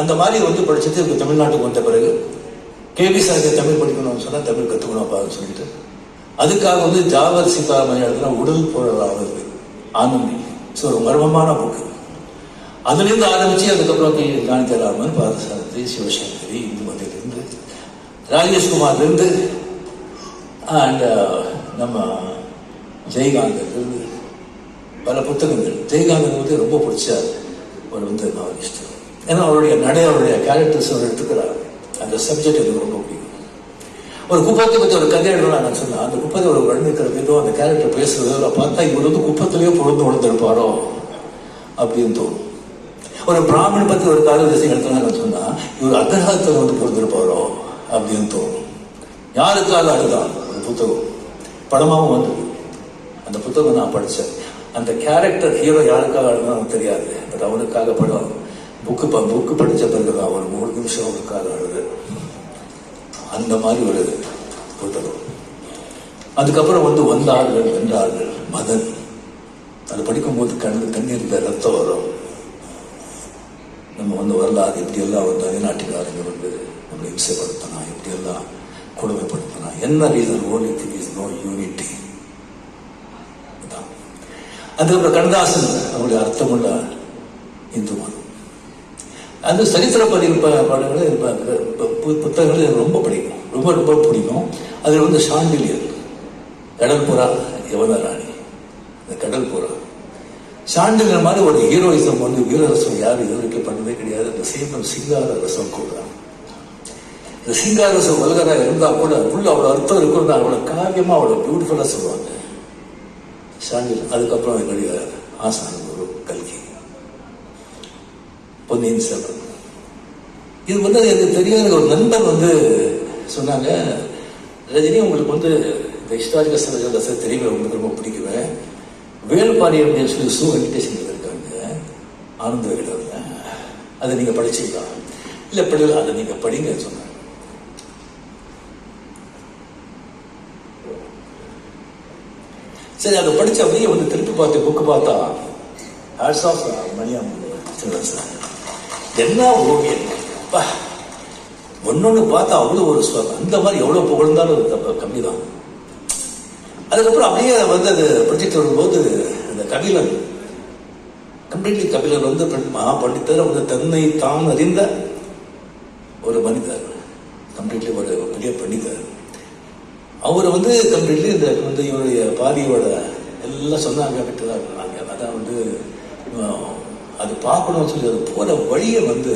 அந்த மாதிரி வந்து படிச்சுட்டு இப்போ தமிழ்நாட்டுக்கு வந்த பிறகு கேபி சாருக்கு தமிழ் படிக்கணும்னு சொன்னால் தமிழ் கற்றுக்கணும்ப்பான்னு சொல்லிட்டு அதுக்காக வந்து ஜாவர் சீதாராமன் எழுதுனா உடல் பொருளாவது ஆனந்தி. ஸோ ஒரு மர்மமான புக்கு. அதுலேருந்து ஆரம்பித்து அதுக்கப்புறம் கே காந்திராமன் பாரதசாரதி சிவசங்கரி இந்துமதியிலிருந்து ராஜேஷ்குமார்லேருந்து அண்ட் uh, நம்ம ஜெயகாந்தன்லேருந்து பல புத்தகங்கள். ஜெயகாந்தன் வந்து ரொம்ப பிடிச்ச ஒரு வந்து நாவலிஸ்ட். ஏன்னா அவருடைய நடை அவருடைய கேரக்டர்ஸ் அவர் எடுத்துக்கிறார். அந்த சப்ஜெக்ட் எனக்கு ரொம்ப பிடிக்கும். ஒரு குப்பத்தை பற்றி ஒரு கதை எழுதலாம் நான் சொன்னேன். அந்த குப்பத்தை ஒரு வர்ணிக்கிற விதம் அந்த கேரக்டர் பேசுறதோ இல்லை பார்த்தா இவர் வந்து குப்பத்திலேயே பொழுது உணர்ந்திருப்பாரோ அப்படின்னு தோணும். ஒரு பிராமணன் பற்றி ஒரு கால திசை எடுத்தோம்னு சொன்னால் இவர் அக்ரஹத்தில் வந்து பொறுத்திருப்பாரோ அப்படின்னு தோணும். யாருக்காக அதுதான் ஒரு புத்தகம். படமாகவும் வந்தது. அந்த புத்தகம் நான் படித்தேன் அந்த கேரக்டர் ஹீரோ யாருக்காக அழுதான் எனக்கு தெரியாது. பட் அவனுக்காக படம். புக்கு ப புக்கு படித்த பிறகு ஒரு மூணு நிமிஷம் அவனுக்காக அழுது. அந்த மாதிரி ஒரு புத்தகம். அதுக்கப்புறம் வந்து வந்தார்கள் வென்றார்கள் மதன். அது படிக்கும்போது கண்ணு கண்ணீர்ல ரத்தம் வரும். நம்ம வந்து வரலாறு எப்படியெல்லாம் வந்து வெளிநாட்டுக்காரங்க வந்து நம்ம இம்சைப்படுத்தினா எப்படியெல்லாம் கொடுமைப்படுத்தினா என்ன reason only thing is no unity அதுக்கப்புறம் கண்ணதாசன் அவருடைய அர்த்தமுள்ள இந்து மதம் அந்த சரித்திர பதிவு பாடங்கள் புத்தகங்கள் எனக்கு ரொம்ப பிடிக்கும். ரொம்ப ரொம்ப பிடிக்கும். அதில் வந்து சாண்டிலியர் கடல் புறா யவனராணி. இந்த கடல் புறா சாண்டிலியர் மாதிரி ஒரு ஹீரோயிசம் வந்து வீரரசம் யாரும் இது வரைக்கும் பண்ணதே கிடையாது. அந்த சீமன் சிங்கார ரசம் கூட. இந்த சிங்கார ரசம் வல்கராக இருந்தால் கூட உள்ள அவ்வளோ அர்த்தம் இருக்கும் அவ்வளோ காவியமாக அவ்வளோ பியூட்டிஃபுல்லாக சொல்லுவாங்க. சாண்டில் அதுக்கப்புறம் கிடையாது ஆசான ஒரு கல்கி. பொன்னியின் செல்வன். இது வந்து எனக்கு தெரியாத ஒரு நண்பர் வந்து சொன்னாங்க ரஜினி உங்களுக்கு வந்து இந்த ஹிஸ்டாரிக்கல் சிலபஸ் தெரியுமே உங்களுக்கு ரொம்ப பிடிக்குவேன். வேல்பாரி அப்படின்னு சொல்லி சு வெங்கடேஷன் இருக்காங்க ஆனந்த விகடனில் அதை நீங்கள் படிச்சுக்கலாம் இல்லை படிக்கல அதை நீங்கள் படிங்க சொன்னாங்க. சரி அதை படிச்சு அப்படியே வந்து திருப்பி பார்த்து புக்கு பார்த்தா ஹேட்ஸ் ஆஃப் மணியம் சார் என்ன ஓவியம் அப்பா ஒன்னொன்னு பார்த்தா அவ்வளோ ஒரு சுவாகம் அந்த மாதிரி எவ்வளோ புகழ்ந்தாலும் கம்மி தான் அதுக்கப்புறம் அப்படியே வந்து அது ப்ரொஜெக்ட் வரும்போது அந்த கபிலன் கம்ப்ளீட்லி கபிலன் வந்து மகா பண்டித்தர் வந்து தன்னை தான் அறிந்த ஒரு மனிதர். கம்ப்ளீட்லி ஒரு பெரிய பண்டிதர். அவர் வந்து கம்ப்ளீட்லி இந்த வந்து இவருடைய பாரியோட எல்லாம் சொன்னாங்க விட்டுதான் அதான் வந்து அது பார்க்கணும்னு சொல்லி அது போல வழியை வந்து